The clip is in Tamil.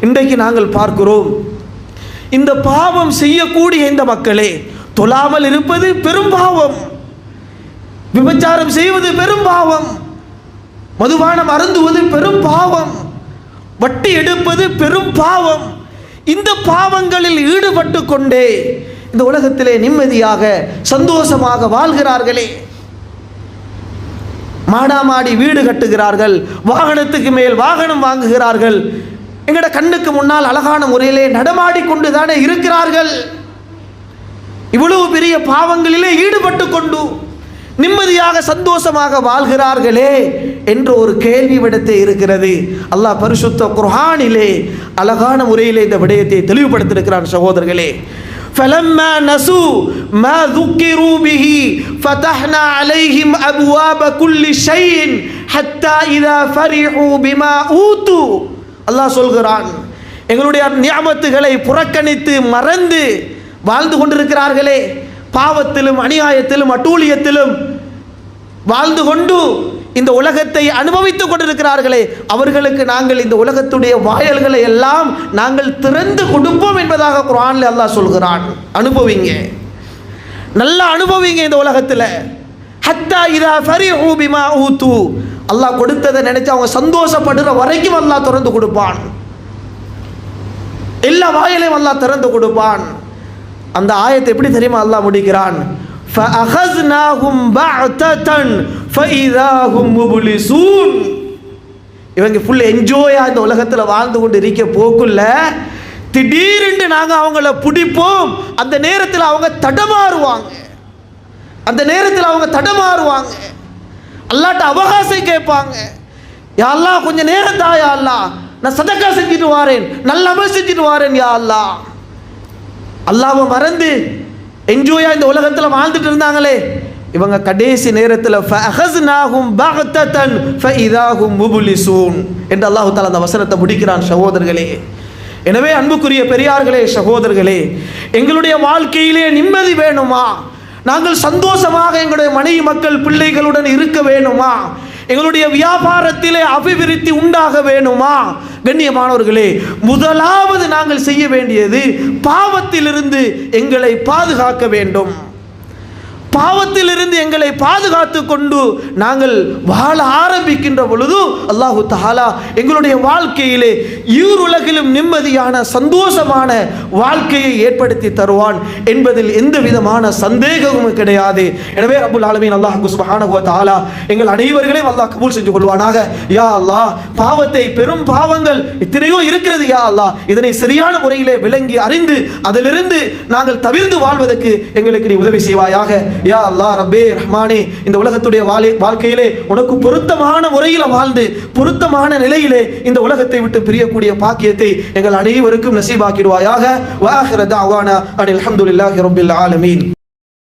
இன்றைக்கு நாங்கள் பார்க்கிறோம். இந்த பாவம் செய்யக்கூடிய இந்த மக்களே தொழாமல் இருப்பது பெரும் பாவம். விபச்சாரம் செய்வது பெரும் பாவம். மதுபானம் அருந்துவது பெரும் பாவம். வட்டி எடுப்பது பெரும் பாவம். இந்த பாவங்களில் ஈடுபட்டு கொண்டே இந்த உலகத்திலே நிம்மதியாக சந்தோஷமாக வாழ்கிறார்களே. மாடாமாடி வீடு கட்டுகிறார்கள் வாகனத்துக்கு மேல் வாகனம் வாங்குகிறார்கள். எங்கட கண்ணுக்கு முன்னால் அழகான முறையிலே நடமாடி கொண்டு தானே இருக்கிறார்கள் இவ்வளவு பெரிய பாவங்களிலே ஈடுபட்டு கொண்டு நிம்மதியாக சந்தோஷமாக வாழ்கிறார்களே என்ற ஒரு கேள்வி விடத்தே இருக்கிறது அல்லாஹ் பரிசுத்த குர்ஆனிலே அழகான முறையிலே இந்த விடயத்தை தெளிவுபடுத்தியிருக்கிறான் சகோதரர்களே فلما نسوا ما ذكروا به فتحنا عليهم أبواب كل شيء حتى إذا فرحوا بما أوتوا அல்லாஹ் சொல்கிறான் எங்களுடைய நியாமத்துகளை புறக்கணித்து மறந்து வாழ்ந்து கொண்டிருக்கிறார்களே. பாவத்திலும் அநியாயத்திலும் அட்டூழியத்திலும் வாழ்ந்து கொண்டு இந்த உலகத்தை அனுபவித்துக் கொண்டிருக்கிறார்களே. அவர்களுக்கு நாங்கள் இந்த உலகத்துடைய வாயல்களை எல்லாம் நாங்கள் திறந்து கொடுப்போம் என்பதாக குரான்ல அல்லாஹ் சொல்கிறான். அனுபவிங்க. நல்லா அனுபவிங்க இந்த உலகத்தில். ஹத்தா இதா ஃபரி ஊபிமா ஊத்து. அல்லாஹ் கொடுத்ததை நினச்சி அவங்க சந்தோஷப்படுற வரைக்கும் அல்லாஹ் திறந்து கொடுப்பான். எல்லா வாயிலையும் அல்லாஹ் திறந்து கொடுப்பான். அந்த ஆயத்தை எப்படி தெரியுமா அல்லாஹ் முடிக்கிறான்? இவங்க ஃபுல் என்ஜாயாக இந்த உலகத்தில் வாழ்ந்து கொண்டு இருக்க போக்குள்ள திடீரென்று நாங்கள் அவங்கள பிடிப்போம். அந்த நேரத்தில் அவங்க தடமாறுவாங்க. அந்த நேரத்தில் அவங்க தடமாறுவாங்க. அல்லாட்ட அவகாசம் கேட்பாங்க. யா அல்லாஹ் கொஞ்சம் நேரம் தா யா நான் சதக்கா செஞ்சுட்டு வாரேன். நல்ல அமல் செஞ்சுட்டு வாரேன் யா அல்லாஹ். அல்லாவை மறந்து என்ஜோயா இந்த உலகத்தில் வாழ்ந்துட்டு இருந்தாங்களே. இவங்க கடைசி நேரத்தில் ஃபஅஹஸ்னாஹும் பக்தத்தன் ஃபஇதாஹும் முப்லிசூன். என்று அல்லாஹு தஆலா அந்த வசனத்தை முடிக்கிறான் சகோதரர்களே. எனவே அன்புக்குரிய பெரியார்களே சகோதரர்களே எங்களுடைய வாழ்க்கையிலே நிம்மதி வேணுமா? நாங்கள் சந்தோஷமாக எங்களுடைய மனைவி மக்கள் பிள்ளைகளுடன் இருக்க வேணுமா? எங்களுடைய வியாபாரத்திலே அபிவிருத்தி உண்டாக வேணுமா? கண்ணியமானவர்களே முதலாவது நாங்கள் செய்ய வேண்டியது பாவத்திலிருந்து எங்களை பாதுகாக்க வேண்டும். பாவத்திலிருந்து எங்களை பாதுகாத்து கொண்டு நாங்கள் வாழ ஆரம்பிக்கின்ற பொழுது அல்லாஹு தாலா எங்களுடைய வாழ்க்கையிலே ஈருலகிலும் நிம்மதியான சந்தோஷமான வாழ்க்கையை ஏற்படுத்தி தருவான் என்பதில் எந்த விதமான சந்தேகமும் கிடையாது. எனவே அபுல் ஆலமீன் அல்லாஹ் சுப்ஹானஹு தாலா எங்கள் அனைவர்களையும் அல்லாஹ் கபூல் செஞ்சு கொள்வானாக. யா அல்லாஹ் பாவத்தை பெரும் பாவங்கள் இத்தனையோ இருக்கிறது யா அல்லாஹ். இதனை சரியான முறையிலே விளங்கி அறிந்து அதிலிருந்து நாங்கள் தவிர்ந்து வாழ்வதற்கு எங்களுக்கு நீ உதவி செய்வாயாக. யா அல்லா ரபே ரஹ்மானே இந்த உலகத்துடைய வாழை வாழ்க்கையிலே உனக்கு பொருத்தமான முறையில் வாழ்ந்து பொருத்தமான நிலையிலே இந்த உலகத்தை விட்டு பிரியக்கூடிய பாக்கியத்தை எங்கள் அனைவருக்கும் நசீபாக்கிடுவாயாக. வாஹிரதா அவானா அனில் அஹமதுல்லாஹி ரபில் ஆலமீன்.